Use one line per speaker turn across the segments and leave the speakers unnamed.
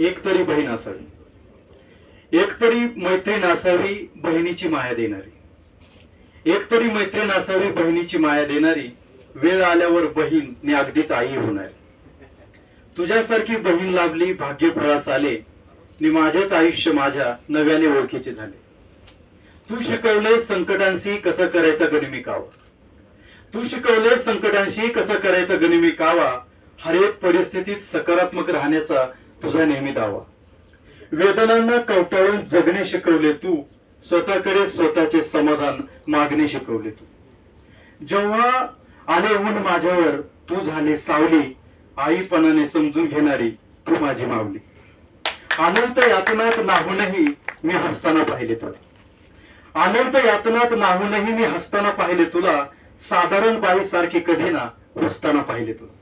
एक तरी बहीण असावी. एक तरी मैत्रीण असावी बहिणीची माया देणारी. एक तरी मैत्रीण असावी बहिणीची माया देणारी वेळ आल्यावर बहीण ने अगदीच आई होणारी. तुझ्यासारखी बहीण लाभली भाग्य फळाच आले नि माझेच आयुष्य माझ्या नव्याने ओळखीचे झाले. तू शिकवले संकटांशी कसं करायचा गणिमी कावा. तू शिकवले संकटांशी कसं करायचा गणिमी कावा. हर एक परिस्थितीत सकारात्मक राहण्याचा तुझा नेहमी दावा. वेदनांना कवटाळून जगणे शिकवले तू स्वतःकडे स्वतःचे समाधान मागणे शिकवले तू. जेव्हा आले ऊन माझ्यावर तू झाली सावली आईपणाने समजून घेणारी तू माझी मावली अनंत यातनात नाहूनही मी हसताना पाहिले तुला. अनंत यातनात नाहूनही मी हसताना पाहिले तुला साधारण बाईसारखी कधी ना हसताना पाहिले तुला.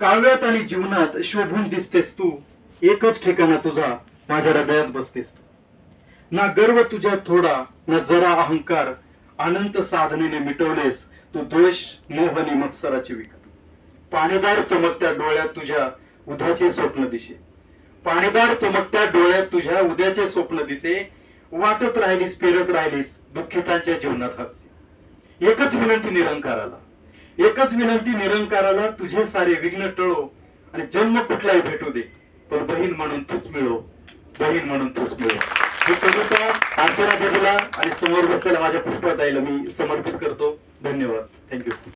काव्यात आणि जीवनात शोभून दिसतेस तू. एकच ठिकाणा तुझा माझ्या हृदयात बसतेस तू. ना गर्व तुझ्या थोडा ना जरा अहंकार. अनंत साधनेने मिटवलेस तू द्वेष मोह आणि मत्सराची विकार पाणीदार चमकत्या डोळ्यात तुझ्या उद्याचे स्वप्न दिसे. पाणीदार चमकत्या डोळ्यात तुझ्या उद्याचे स्वप्न दिसे. वाटत राहिलीस फिरत राहिलीस दुःखितांच्या जीवनात हसते. एकच विनंती निरंकाराला. एकच विनंती निरंकाराला तुझे सारे विघ्न टळो आणि जन्म कुठलाही भेटू दे पण बहीण म्हणून तूच मिळो बहीण म्हणून तूच मिळो. हे कविता अर्चना देवीला आणि समोर बसलेल्या माझ्या पुष्पाताईला मी समर्पित करतो. धन्यवाद. थँक्यू